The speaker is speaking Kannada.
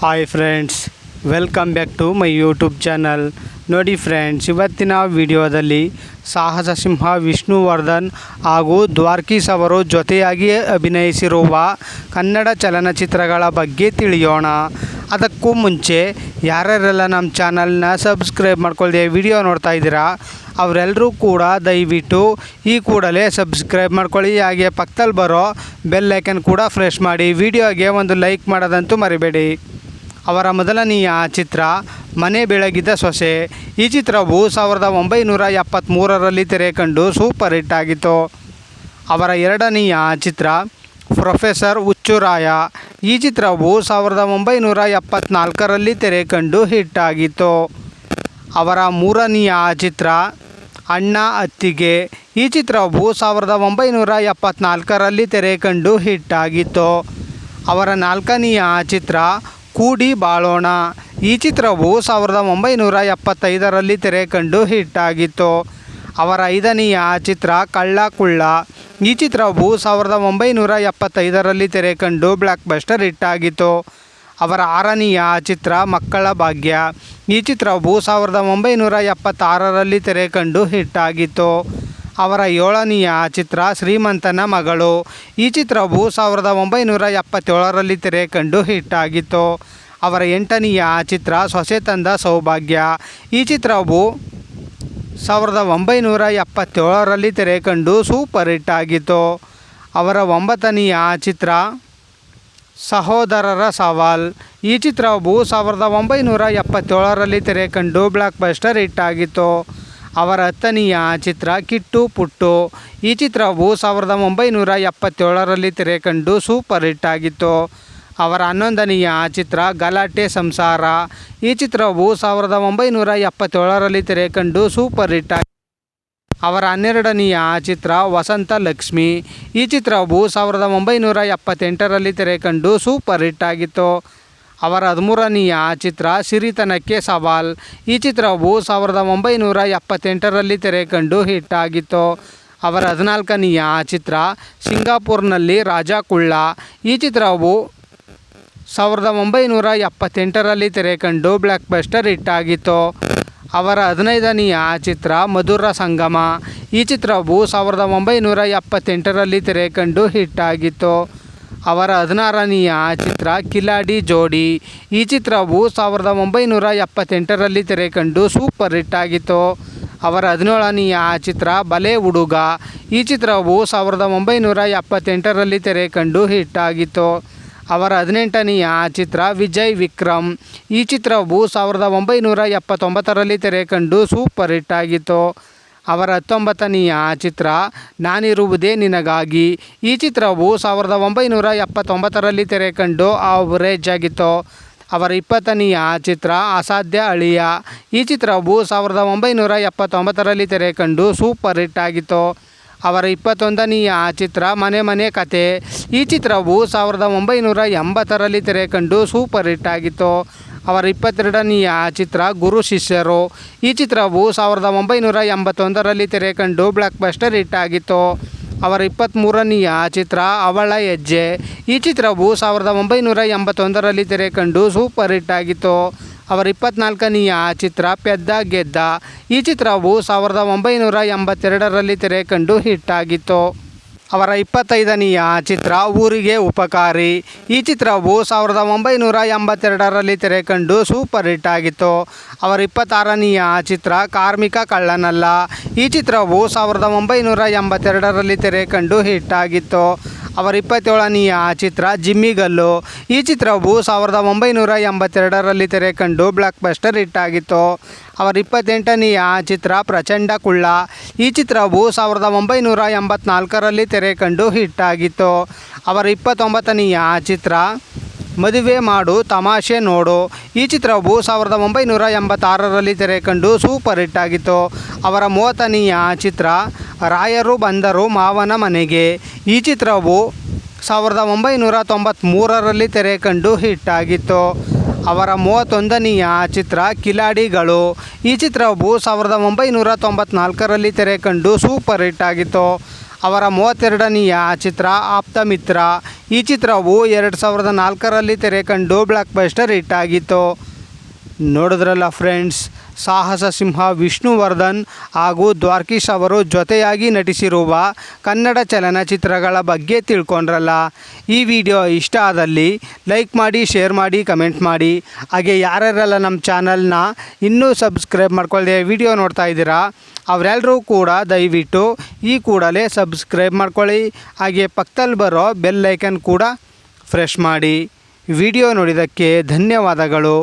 Hi friends welcome back to my YouTube channel ನೋಡಿ ಫ್ರೆಂಡ್ಸ್ ಇವತ್ತಿನ ವಿಡಿಯೋದಲ್ಲಿ ಸಾಹಸ ಸಿಂಹ ವಿಷ್ಣುವರ್ಧನ್ ಹಾಗೂ ದ್ವಾರ್ಕೀಸ್ ಅವರು ಜೊತೆಯಾಗಿ ಅಭಿನಯಿಸಿರುವ ಕನ್ನಡ ಚಲನಚಿತ್ರಗಳ ಬಗ್ಗೆ ತಿಳಿಯೋಣ. ಅದಕ್ಕೂ ಮುಂಚೆ ಯಾರ್ಯಾರೆಲ್ಲ ನಮ್ಮ ಚಾನಲ್ನ ಸಬ್ಸ್ಕ್ರೈಬ್ ಮಾಡ್ಕೊಳ್ದೆ ವಿಡಿಯೋ ನೋಡ್ತಾ ಇದ್ದೀರಾ ಅವರೆಲ್ಲರೂ ಕೂಡ ದಯವಿಟ್ಟು ಈ ಕೂಡಲೇ ಸಬ್ಸ್ಕ್ರೈಬ್ ಮಾಡ್ಕೊಳ್ಳಿ. ಹಾಗೆ ಪಕ್ಕದಲ್ಲಿ ಬರೋ ಬೆಲ್ ಐಕನ್ ಕೂಡ ಫ್ರೆಶ್ ಮಾಡಿ ವಿಡಿಯೋಗೆ ಒಂದು ಲೈಕ್ ಮಾಡೋದಂತೂ ಮರಿಬೇಡಿ. ಅವರ ಮೊದಲನೆಯ ಚಿತ್ರ ಮನೆ ಬೆಳಗಿದ ಸೊಸೆ. ಈ ಚಿತ್ರವು ಸಾವಿರದ ಒಂಬೈನೂರ ಎಪ್ಪತ್ತ್ಮೂರರಲ್ಲಿ ತೆರೆ ಕಂಡು ಸೂಪರ್ ಹಿಟ್ ಆಗಿತ್ತು. ಅವರ ಎರಡನೆಯ ಚಿತ್ರ ಪ್ರೊಫೆಸರ್ ಹುಚ್ಚುರಾಯ. ಈ ಚಿತ್ರವು ಸಾವಿರದ ಒಂಬೈನೂರ ಎಪ್ಪತ್ನಾಲ್ಕರಲ್ಲಿ ತೆರೆ ಕಂಡು ಹಿಟ್ ಆಗಿತ್ತು. ಅವರ ಮೂರನೆಯ ಚಿತ್ರ ಅಣ್ಣ ಅತ್ತಿಗೆ. ಈ ಚಿತ್ರವು ಸಾವಿರದ ಒಂಬೈನೂರ ಎಪ್ಪತ್ನಾಲ್ಕರಲ್ಲಿ ತೆರೆ ಕಂಡು ಹಿಟ್ ಆಗಿತ್ತು. ಅವರ ನಾಲ್ಕನೆಯ ಚಿತ್ರ ಕೂಡಿ ಬಾಳೋಣ. ಈ ಚಿತ್ರವು ಸಾವಿರದ ಒಂಬೈನೂರ ಎಪ್ಪತ್ತೈದರಲ್ಲಿ ತೆರೆ ಕಂಡು ಹಿಟ್ ಆಗಿತ್ತು. ಅವರ ಐದನೆಯ ಚಿತ್ರ ಕಳ್ಳ ಕುಳ್ಳ ಈ ಚಿತ್ರವು ಸಾವಿರದ ಒಂಬೈನೂರ ಎಪ್ಪತ್ತೈದರಲ್ಲಿ ತೆರೆ ಕಂಡು ಬ್ಲ್ಯಾಕ್ ಬಸ್ಟರ್ ಹಿಟ್ ಆಗಿತ್ತು. ಅವರ ಆರನೆಯ ಚಿತ್ರ ಮಕ್ಕಳ ಭಾಗ್ಯ. ಈ ಚಿತ್ರವು ಸಾವಿರದ ಒಂಬೈನೂರ ಎಪ್ಪತ್ತಾರರಲ್ಲಿ ತೆರೆ ಕಂಡು ಹಿಟ್ ಆಗಿತ್ತು. ಅವರ ಏಳನೆಯ ಚಿತ್ರ ಶ್ರೀಮಂತನ ಮಗಳು. ಈ ಚಿತ್ರವು ಸಾವಿರದ ಒಂಬೈನೂರ ಎಪ್ಪತ್ತೇಳರಲ್ಲಿ ತೆರೆ ಕಂಡು ಹಿಟ್ ಆಗಿತ್ತು. ಅವರ ಎಂಟನೆಯ ಚಿತ್ರ ಸೊಸೆ ತಂದ ಸೌಭಾಗ್ಯ. ಈ ಚಿತ್ರವು ಸಾವಿರದ ಒಂಬೈನೂರ ಎಪ್ಪತ್ತೇಳರಲ್ಲಿ ತೆರೆ ಕಂಡು ಸೂಪರ್ ಹಿಟ್ ಆಗಿತ್ತು. ಅವರ ಒಂಬತ್ತನೆಯ ಚಿತ್ರ ಸಹೋದರರ ಸವಾಲ್. ಈ ಚಿತ್ರವು ಸಾವಿರದ ಒಂಬೈನೂರ ಎಪ್ಪತ್ತೇಳರಲ್ಲಿ ತೆರೆ ಕಂಡು ಬ್ಲಾಕ್ ಬಸ್ಟರ್ ಹಿಟ್ ಆಗಿತ್ತು. ಅವರ ಹತ್ತನೆಯ ಚಿತ್ರ ಕಿಟ್ಟು ಪುಟ್ಟು. ಈ ಚಿತ್ರವು ಸಾವಿರದ ಒಂಬೈನೂರ ಎಪ್ಪತ್ತೇಳರಲ್ಲಿ ತೆರೆ ಕಂಡು ಸೂಪರ್ ಹಿಟ್ ಆಗಿತ್ತು. ಅವರ ಹನ್ನೊಂದನೆಯ ಚಿತ್ರ ಗಲಾಟೆ ಸಂಸಾರ. ಈ ಚಿತ್ರವು ಸಾವಿರದ ಒಂಬೈನೂರ ಎಪ್ಪತ್ತೇಳರಲ್ಲಿ ತೆರೆ ಕಂಡು ಸೂಪರ್ ಹಿಟ್ ಆಗಿ ಅವರ ಹನ್ನೆರಡನೆಯ ಚಿತ್ರ ವಸಂತ ಲಕ್ಷ್ಮಿ. ಈ ಚಿತ್ರವು ಸಾವಿರದ ಒಂಬೈನೂರ ಎಪ್ಪತ್ತೆಂಟರಲ್ಲಿ ತೆರೆ ಕಂಡು ಸೂಪರ್ ಹಿಟ್ ಆಗಿತ್ತು. ಅವರ ಹದಿಮೂರನೆಯ ಚಿತ್ರ ಸಿರಿತನಕ್ಕೆ ಸವಾಲ್. ಈ ಚಿತ್ರವು ಸಾವಿರದ ಒಂಬೈನೂರ ಎಪ್ಪತ್ತೆಂಟರಲ್ಲಿ ತೆರೆ ಕಂಡು ಹಿಟ್ ಆಗಿತ್ತು. ಅವರ ಹದಿನಾಲ್ಕನೆಯ ಚಿತ್ರ ಸಿಂಗಾಪುರ್ನಲ್ಲಿ ರಾಜ ಕುಳ್ಳ. ಈ ಚಿತ್ರವು ಸಾವಿರದ ಒಂಬೈನೂರ ಎಪ್ಪತ್ತೆಂಟರಲ್ಲಿ ತೆರೆ ಕಂಡು ಬ್ಲಾಕ್ ಬಸ್ಟರ್ ಹಿಟ್ ಆಗಿತ್ತು. ಅವರ ಹದಿನೈದನೆಯ ಚಿತ್ರ ಮಧುರ ಸಂಗಮ. ಈ ಚಿತ್ರವು ಸಾವಿರದ ಒಂಬೈನೂರ ಎಪ್ಪತ್ತೆಂಟರಲ್ಲಿ ತೆರೆ ಕಂಡು ಹಿಟ್ ಆಗಿತ್ತು. ಅವರ ಹದಿನಾರನೆಯ ಚಿತ್ರ ಕಿಲಾಡಿ ಜೋಡಿ. ಈ ಚಿತ್ರವು ಸಾವಿರದ ಒಂಬೈನೂರ ಎಪ್ಪತ್ತೆಂಟರಲ್ಲಿ ತೆರೆ ಕಂಡು ಸೂಪರ್ ಹಿಟ್ ಆಗಿತ್ತು. ಅವರ ಹದಿನೇಳನೆಯ ಚಿತ್ರ ಬಲೆ ಹುಡುಗ. ಈ ಚಿತ್ರವು ಸಾವಿರದ ಒಂಬೈನೂರ ಎಪ್ಪತ್ತೆಂಟರಲ್ಲಿ ತೆರೆ ಕಂಡು ಹಿಟ್ ಆಗಿತ್ತು. ಅವರ ಹದಿನೆಂಟನೆಯ ಚಿತ್ರ ವಿಜಯ್ ವಿಕ್ರಮ್. ಈ ಚಿತ್ರವು ಸಾವಿರದ ಒಂಬೈನೂರ ಎಪ್ಪತ್ತೊಂಬತ್ತರಲ್ಲಿ ತೆರೆ ಕಂಡು ಸೂಪರ್ ಹಿಟ್ ಆಗಿತ್ತು. ಅವರ ಹತ್ತೊಂಬತ್ತನೆಯ ಚಿತ್ರ, ನಾನಿರುವುದೇ ನಿನಗಾಗಿ. ಈ ಚಿತ್ರವು ಸಾವಿರದ ಒಂಬೈನೂರ ಎಪ್ಪತ್ತೊಂಬತ್ತರಲ್ಲಿ ತೆರೆ ಕಂಡು ಅವರೇಜ್ ಆಗಿತ್ತು ಅವರ ಇಪ್ಪತ್ತನೆಯ ಚಿತ್ರ ಅಸಾಧ್ಯ ಅಳಿಯ. ಈ ಚಿತ್ರವು ಸಾವಿರದ ಒಂಬೈನೂರ ಎಪ್ಪತ್ತೊಂಬತ್ತರಲ್ಲಿ ತೆರೆ ಕಂಡು ಸೂಪರ್ ಹಿಟ್ ಆಗಿತ್ತು. ಅವರ ಇಪ್ಪತ್ತೊಂದನೆಯ ಚಿತ್ರ ಮನೆ ಮನೆ ಕತೆ. ಈ ಚಿತ್ರವು ಸಾವಿರದ ಒಂಬೈನೂರ ಎಂಬತ್ತರಲ್ಲಿ ತೆರೆ ಕಂಡು ಸೂಪರ್ ಹಿಟ್ ಆಗಿತ್ತು. ಅವರ ಇಪ್ಪತ್ತೆರಡನೆಯ ಚಿತ್ರ ಗುರು ಶಿಷ್ಯರು. ಈ ಚಿತ್ರವು ಸಾವಿರದ ಒಂಬೈನೂರ ಎಂಬತ್ತೊಂದರಲ್ಲಿ ತೆರೆ ಕಂಡು ಬ್ಲಾಕ್ ಬಸ್ಟರ್ ಹಿಟ್ ಆಗಿತ್ತು. ಅವರ ಇಪ್ಪತ್ತ್ಮೂರನೆಯ ಚಿತ್ರ ಅವಳ ಹೆಜ್ಜೆ. ಈ ಚಿತ್ರವು ಸಾವಿರದ ಒಂಬೈನೂರ ಎಂಬತ್ತೊಂದರಲ್ಲಿ ತೆರೆ ಕಂಡು ಸೂಪರ್ ಹಿಟ್ ಆಗಿತ್ತು. ಅವರ ಇಪ್ಪತ್ನಾಲ್ಕನೆಯ ಚಿತ್ರ ಪೆದ್ದ ಗೆದ್ದ. ಈ ಚಿತ್ರವು ಸಾವಿರದ ಒಂಬೈನೂರ ಎಂಬತ್ತೆರಡರಲ್ಲಿ ತೆರೆ ಕಂಡು ಹಿಟ್ ಆಗಿತ್ತು. ಅವರ ಇಪ್ಪತ್ತೈದನೆಯ ಚಿತ್ರ ಊರಿಗೆ ಉಪಕಾರಿ. ಈ ಚಿತ್ರವು ಸಾವಿರದ ಒಂಬೈನೂರ ಎಂಬತ್ತೆರಡರಲ್ಲಿ ತೆರೆ ಕಂಡು ಸೂಪರ್ ಹಿಟ್ ಆಗಿತ್ತು. ಅವರ ಇಪ್ಪತ್ತಾರನೆಯ ಚಿತ್ರ ಕಾರ್ಮಿಕ ಕಳ್ಳನಲ್ಲ. ಈ ಚಿತ್ರವು ಸಾವಿರದ ಒಂಬೈನೂರ ಎಂಬತ್ತೆರಡರಲ್ಲಿ ತೆರೆ ಕಂಡು ಹಿಟ್ ಆಗಿತ್ತು. ಅವರ ಇಪ್ಪತ್ತೇಳನೆಯ ಚಿತ್ರ ಜಿಮ್ಮಿಗಲ್ಲು ಈ ಚಿತ್ರವು ಸಾವಿರದ ಒಂಬೈನೂರ ಎಂಬತ್ತೆರಡರಲ್ಲಿ ತೆರೆ ಕಂಡು ಬ್ಲಾಕ್ ಬಸ್ಟರ್ ಹಿಟ್ ಆಗಿತ್ತು. ಅವರ ಇಪ್ಪತ್ತೆಂಟನೆಯ ಚಿತ್ರ ಪ್ರಚಂಡ ಕುಳ್ಳ. ಈ ಚಿತ್ರವು ಸಾವಿರದ ಒಂಬೈನೂರ ಎಂಬತ್ನಾಲ್ಕರಲ್ಲಿ ತೆರೆ ಕಂಡು ಹಿಟ್ ಆಗಿತ್ತು. ಅವರ ಇಪ್ಪತ್ತೊಂಬತ್ತನೆಯ ಚಿತ್ರ ಮದುವೆ ಮಾಡು, ತಮಾಷೆ ನೋಡು. ಈ ಚಿತ್ರವು ಸಾವಿರದ ಒಂಬೈನೂರ ಎಂಬತ್ತಾರರಲ್ಲಿ ತೆರೆ ಕಂಡು ಸೂಪರ್ ಹಿಟ್ ಆಗಿತ್ತು. ಅವರ ಮೂವತ್ತನೆಯ ಚಿತ್ರ ರಾಯರು ಬಂದರು ಮಾವನ ಮನೆಗೆ. ಈ ಚಿತ್ರವು ಸಾವಿರದ ಒಂಬೈನೂರ ತೊಂಬತ್ತ್ಮೂರರಲ್ಲಿ ತೆರೆ ಕಂಡು ಹಿಟ್ ಆಗಿತ್ತು ಅವರ ಮೂವತ್ತೊಂದನೆಯ ಚಿತ್ರ ಕಿಲಾಡಿಗಳು. ಈ ಚಿತ್ರವು ಸಾವಿರದ ಒಂಬೈನೂರ ತೊಂಬತ್ನಾಲ್ಕರಲ್ಲಿ ತೆರೆ ಕಂಡು ಸೂಪರ್ ಹಿಟ್ ಆಗಿತ್ತು ಅವರ ಮೂವತ್ತೆರಡನೆಯ ಚಿತ್ರ ಆಪ್ತ ಮಿತ್ರ ಈ ಚಿತ್ರವು ಎರಡು ಸಾವಿರದ ನಾಲ್ಕರಲ್ಲಿ ತೆರೆ ಕಂಡು ಬ್ಲಾಕ್ ಬಸ್ಟರ್ ಹಿಟ್ ಆಗಿತ್ತು ನೋಡಿದ್ರಲ್ಲ ಫ್ರೆಂಡ್ಸ್ ಸಾಹಸ ಸಿಂಹ ವಿಷ್ಣುವರ್ಧನ್ ಹಾಗೂ ದ್ವಾರ್ಕೀಶ್ ಅವರು ಜೊತೆಯಾಗಿ ನಟಿಸಿರುವ ಕನ್ನಡ ಚಲನಚಿತ್ರಗಳ ಬಗ್ಗೆ ತಿಳ್ಕೊಂಡ್ರಲ್ಲ. ಈ ವಿಡಿಯೋ ಇಷ್ಟ ಆದಲ್ಲಿ ಲೈಕ್ ಮಾಡಿ, ಶೇರ್ ಮಾಡಿ, ಕಮೆಂಟ್ ಮಾಡಿ. ಹಾಗೆ ಯಾರ್ಯಾರೆಲ್ಲ ನಮ್ಮ ಚಾನಲ್ನ ಇನ್ನೂ ಸಬ್ಸ್ಕ್ರೈಬ್ ಮಾಡ್ಕೊಳ್ಳದೆ ವಿಡಿಯೋ ನೋಡ್ತಾ ಇದ್ದೀರಾ ಅವರೆಲ್ಲರೂ ಕೂಡ ದಯವಿಟ್ಟು ಈ ಕೂಡಲೇ ಸಬ್ಸ್ಕ್ರೈಬ್ ಮಾಡ್ಕೊಳ್ಳಿ. ಹಾಗೆ ಪಕ್ಕದಲ್ಲಿ ಬರೋ ಬೆಲ್ ಐಕನ್ ಕೂಡ ಫ್ರೆಶ್ ಮಾಡಿ. ವಿಡಿಯೋ ನೋಡಿದ್ದಕ್ಕೆ ಧನ್ಯವಾದಗಳು.